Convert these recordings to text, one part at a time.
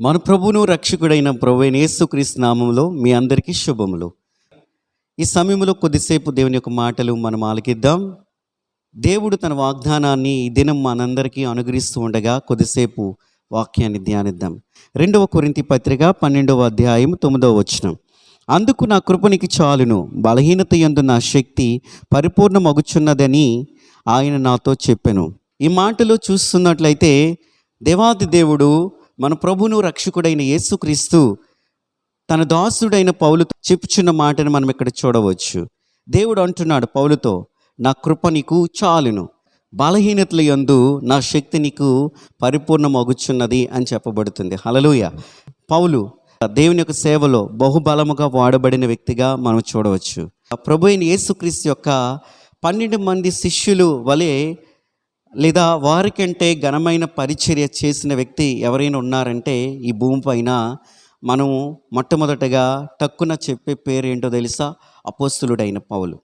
మన ప్రభును రక్షకుడైన ప్రభు యేసుక్రీస్తు నామంలో మీ అందరికీ శుభములు. ఈ సమయంలో కొద్దిసేపు దేవుని యొక్క మాటలు మనం ఆలకిద్దాం. దేవుడు తన వాగ్దానాన్ని ఈ దినం మనందరికీ అనుగ్రహిస్తూ ఉండగా కొద్దిసేపు వాక్యాన్ని ధ్యానిద్దాం. రెండవ కొరింతి పత్రిక పన్నెండవ అధ్యాయం తొమ్మిదవ వచనం. అందుకు నా కృపనికి చాలును బలహీనత యందు నా శక్తి పరిపూర్ణమగుచున్నదని ఆయన నాతో చెప్పాను. ఈ మాటలు చూస్తున్నట్లయితే దేవాది దేవుడు మన ప్రభును రక్షకుడైన యేసుక్రీస్తు తన దాసుడైన పౌలుతో చెప్పుచున్న మాటను మనం ఇక్కడ చూడవచ్చు. దేవుడు అంటున్నాడు పౌలుతో నా కృప నీకు చాలును. బలహీనతల యందు నా శక్తి నీకు పరిపూర్ణమగుచున్నది అని చెప్పబడుతుంది. హలలుయ పౌలు దేవుని యొక్క సేవలో బహుబలముగా వాడబడిన వ్యక్తిగా మనం చూడవచ్చు. ఆ ప్రభు అయిన యేసుక్రీస్తు యొక్క పన్నెండు మంది శిష్యులు వలె లేదా వారికంటే ఘనమైన పరిచర్య చేసిన వ్యక్తి ఎవరైనా ఉన్నారంటే ఈ భూమి పైన మనం మొట్టమొదటగా టక్కున చెప్పే పేరేంటో తెలుసా? అపోస్తులుడైన పౌలు.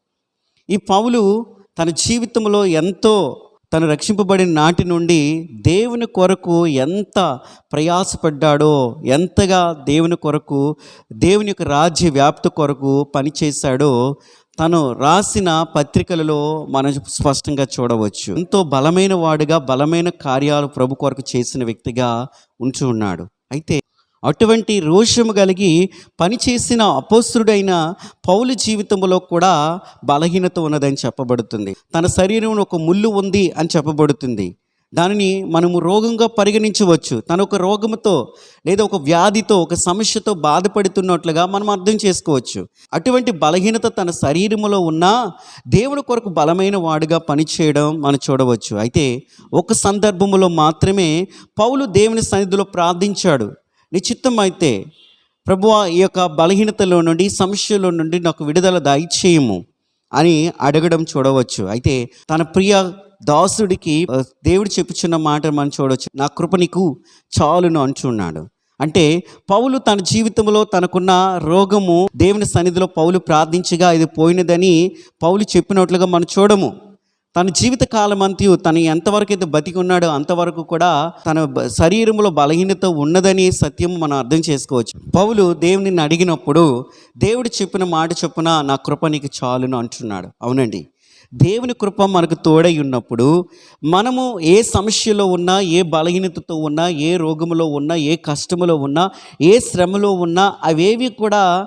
ఈ పౌలు తన జీవితంలో ఎంతో తను రక్షింపబడిన నాటి నుండి దేవుని కొరకు ఎంత ప్రయాసపడ్డాడో ఎంతగా దేవుని కొరకు దేవుని యొక్క రాజ్య వ్యాప్తి కొరకు పనిచేశాడో తను రాసిన పత్రికలలో మనం స్పష్టంగా చూడవచ్చు. ఎంతో బలమైన వాడుగా బలమైన కార్యాలు ప్రభు కొరకు చేసిన వ్యక్తిగా ఉంటూ ఉన్నాడు. అయితే అటువంటి రోషము కలిగి పనిచేసిన అపోస్తుడైన పౌలు జీవితంలో కూడా బలహీనత ఉన్నదని చెప్పబడుతుంది. తన శరీరం ఒక ముళ్ళు ఉంది అని చెప్పబడుతుంది. దానిని మనము రోగంగా పరిగణించవచ్చు. తన ఒక రోగముతో లేదా ఒక వ్యాధితో ఒక సమస్యతో బాధపడుతున్నట్లుగా మనం అర్థం చేసుకోవచ్చు. అటువంటి బలహీనత తన శరీరములో ఉన్నా దేవుని కొరకు బలమైన వాడుగా పనిచేయడం మనం చూడవచ్చు. అయితే ఒక సందర్భములో మాత్రమే పౌలు దేవుని సన్నిధిలో ప్రార్థించాడు. నిశ్చిత్తం అయితే ప్రభు ఈ యొక్క బలహీనతలో నుండి సమస్యలో నుండి నాకు విడుదల దయచేయము అని అడగడం చూడవచ్చు. అయితే తన ప్రియ దాసుడికి దేవుడు చెప్పుచున్న మాట మనం చూడవచ్చు నా కృప నీకు చాలును అంటున్నాడు. అంటే పౌలు తన జీవితంలో తనకున్న రోగము దేవుని సన్నిధిలో పౌలు ప్రార్థించగా ఇది పోయినదని పౌలు చెప్పినట్లుగా మనం చూడము. తన జీవిత కాలం అంతయు తను ఎంతవరకు అయితే బతికి ఉన్నాడో అంతవరకు కూడా తన శరీరంలో బలహీనత ఉన్నదని సత్యం మనం అర్థం చేసుకోవచ్చు. పౌలు దేవుని అడిగినప్పుడు దేవుడు చెప్పిన మాట చొప్పున నా కృప నీకు చాలును అంటున్నాడు. అవునండి. దేవుని కృప మనకు తోడై ఉన్నప్పుడు మనము ఏ సమస్యలో ఉన్నా ఏ బలహీనతతో ఉన్నా ఏ రోగములో ఉన్నా ఏ కష్టములో ఉన్నా ఏ శ్రమలో ఉన్నా అవేవి కూడా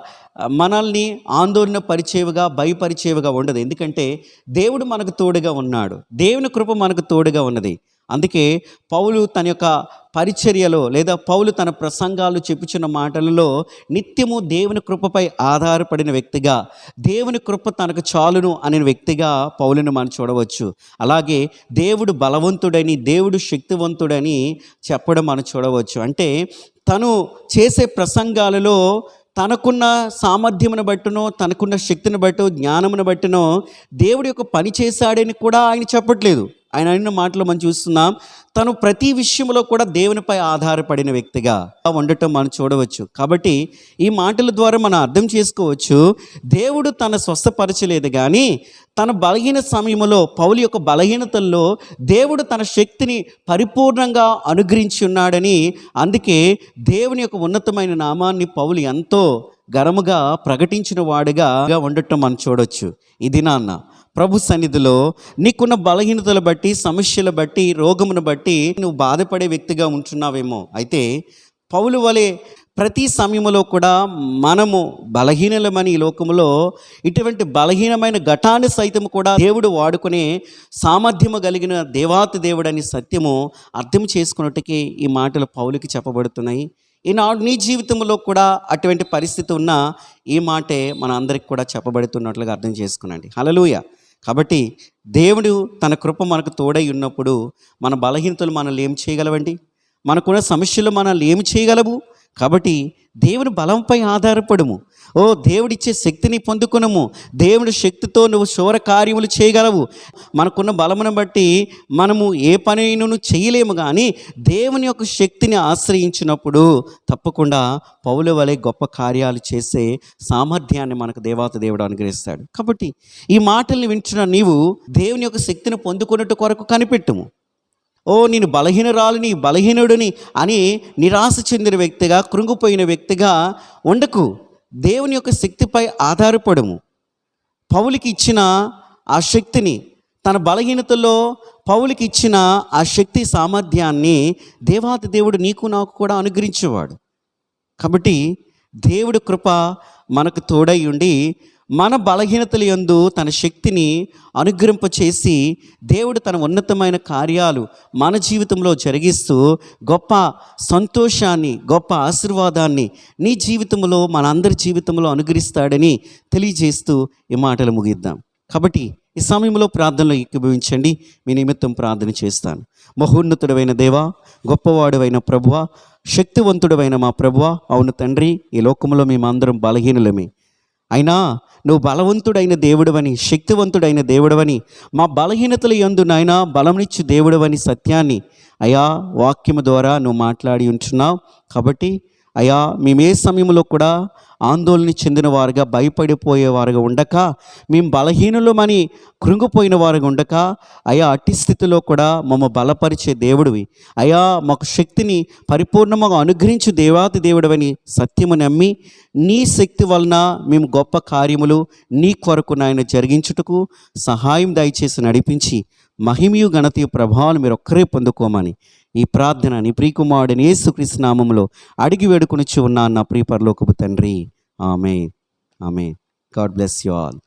మనల్ని ఆందోళన పరిచేవిగా భయపరిచేవిగా ఉండదు. ఎందుకంటే దేవుడు మనకు తోడుగా ఉన్నాడు. దేవుని కృప మనకు తోడుగా ఉన్నది. అందుకే పౌలు తన యొక్క పరిచర్యలో లేదా పౌలు తన ప్రసంగాలు చెప్పుచున్న మాటలలో నిత్యము దేవుని కృపపై ఆధారపడిన వ్యక్తిగా దేవుని కృప తనకు చాలును అనే వ్యక్తిగా పౌలును మనం చూడవచ్చు. అలాగే దేవుడు బలవంతుడని దేవుడు శక్తివంతుడని చెప్పడం మనం చూడవచ్చు. అంటే తను చేసే ప్రసంగాలలో తనకున్న సామర్థ్యమును బట్టునో తనకున్న శక్తిని బట్టో జ్ఞానమును బట్టినో దేవుడు యొక్క పని చేశాడని కూడా ఆయన చెప్పట్లేదు. ఆయన అన్న మాటలు మనం చూస్తున్నాం. తను ప్రతి విషయంలో కూడా దేవునిపై ఆధారపడిన వ్యక్తిగా ఉండటం మనం చూడవచ్చు. కాబట్టి ఈ మాటల ద్వారా మనం అర్థం చేసుకోవచ్చు. దేవుడు తన స్వస్థపరచలేదు కానీ తన బలహీన సమయంలో పౌలు యొక్క బలహీనతల్లో దేవుడు తన శక్తిని పరిపూర్ణంగా అనుగ్రహించి ఉన్నాడని అందుకే దేవుని యొక్క ఉన్నతమైన నామాన్ని పౌలు ఎంతో గరముగా ప్రకటించిన వాడుగా ఉండటం మనం చూడవచ్చు ఇది నాన్న ప్రభు సన్నిధిలో నీకున్న బలహీనతలు బట్టి సమస్యలు బట్టి రోగమును బట్టి నువ్వు బాధపడే వ్యక్తిగా ఉంటున్నావేమో. అయితే పౌలు వలె ప్రతి సమయంలో కూడా మనము బలహీనలమని ఈ లోకములో ఇటువంటి బలహీనమైన ఘటాన్ని సైతం కూడా దేవుడు వాడుకునే సామర్థ్యము కలిగిన దేవాతి దేవుడని సత్యము అర్థం చేసుకున్నట్టుకి ఈ మాటలు పౌలుకి చెప్పబడుతున్నాయి. ఈనాడు నీ జీవితంలో కూడా అటువంటి పరిస్థితి ఉన్న ఈ మాటే మన అందరికి కూడా చెప్పబడుతున్నట్లుగా అర్థం చేసుకునండి. హలలుయ కాబట్టి దేవుడు తన కృప మనకు తోడై ఉన్నప్పుడు మన బలహీనతలు మనల్ని ఏం చేయగలవండి? మనకున్న సమస్యలు మనల్ని ఏమి చేయగలవు? కాబట్టి దేవుని బలంపై ఆధారపడము. ఓ దేవుడిచ్చే శక్తిని పొందుకునము. దేవుడి శక్తితో నువ్వు శోర కార్యములు చేయగలవు. మనకున్న బలమును బట్టి మనము ఏ పనిను చేయలేము కానీ దేవుని యొక్క శక్తిని ఆశ్రయించినప్పుడు తప్పకుండా పౌల వలె గొప్ప కార్యాలు చేసే సామర్థ్యాన్ని మనకు దేవాత దేవుడు అనుగ్రహిస్తాడు. కాబట్టి ఈ మాటల్ని వింటున్న నీవు దేవుని యొక్క శక్తిని పొందుకున్నట్టు కొరకు కనిపెట్టుము. ఓ నేను బలహీనరాలిని బలహీనుడిని అని నిరాశ చెందిన వ్యక్తిగా కృంగిపోయిన వ్యక్తిగా ఉండకు. దేవుని యొక్క శక్తిపై ఆధారపడము. పౌలికి ఇచ్చిన ఆ శక్తిని తన బలహీనతలో పౌలికి ఇచ్చిన ఆ శక్తి సామర్థ్యాన్ని దేవాతి దేవుడు నీకు నాకు కూడా అనుగ్రహించేవాడు. కాబట్టి దేవుడి కృప మనకు తోడై ఉండి మన బలహీనతల యందు తన శక్తిని అనుగ్రింపచేసి దేవుడు తన ఉన్నతమైన కార్యాలు మన జీవితంలో జరిగిస్తూ గొప్ప సంతోషాన్ని గొప్ప ఆశీర్వాదాన్ని నీ జీవితంలో మనందరి జీవితంలో అనుగ్రహిస్తాడని తెలియజేస్తూ ఈ మాటలు ముగిద్దాం. కాబట్టి ఈ సమయంలో ప్రార్థనలో ఏకీభవించండి. మీ నిమిత్తం ప్రార్థన చేస్తాను. మహోన్నతుడమైన దేవా గొప్పవాడువైన ప్రభువ శక్తివంతుడమైన మా ప్రభువ అవును తండ్రి ఈ లోకంలో మేమందరం బలహీనులమే. అయినా నువ్వు బలవంతుడైన దేవుడవని శక్తివంతుడైన దేవుడవని మా బలహీనతల యందు నాయన బలమునిచ్చు దేవుడవని సత్యాన్ని అయా వాక్యము ద్వారా నువ్వు మాట్లాడి ఉంటున్నావు కాబట్టి అయా మేము ఏ సమయంలో కూడా ఆందోళన చెందిన వారుగా భయపడిపోయేవారుగా ఉండక మేము బలహీనులమని కృంగిపోయిన వారుగా ఉండక అయా అట్టి స్థితిలో కూడా మమ్మ బలపరిచే దేవుడివి. అయా మాకు శక్తిని పరిపూర్ణంగా అనుగ్రహించు దేవాతి దేవుడవని సత్యము నమ్మి నీ శక్తి వలన మేము గొప్ప కార్యములు నీ కొరకు నాయన జరిగించుటకు సహాయం దయచేసి నడిపించి మహిమయు గణతీయ ప్రభావాలు మీరు ఒక్కరే పొందుకోమని ఈ ప్రార్థన నీ ప్రియకుమారుడిని యేసుక్రీస్తు నామంలో అడిగి వేడుకొనిచ్చి ఉన్నాను నా ప్రియ తండ్రి. ఆమె ఆమె గాడ్ బ్లెస్ యు ఆల్.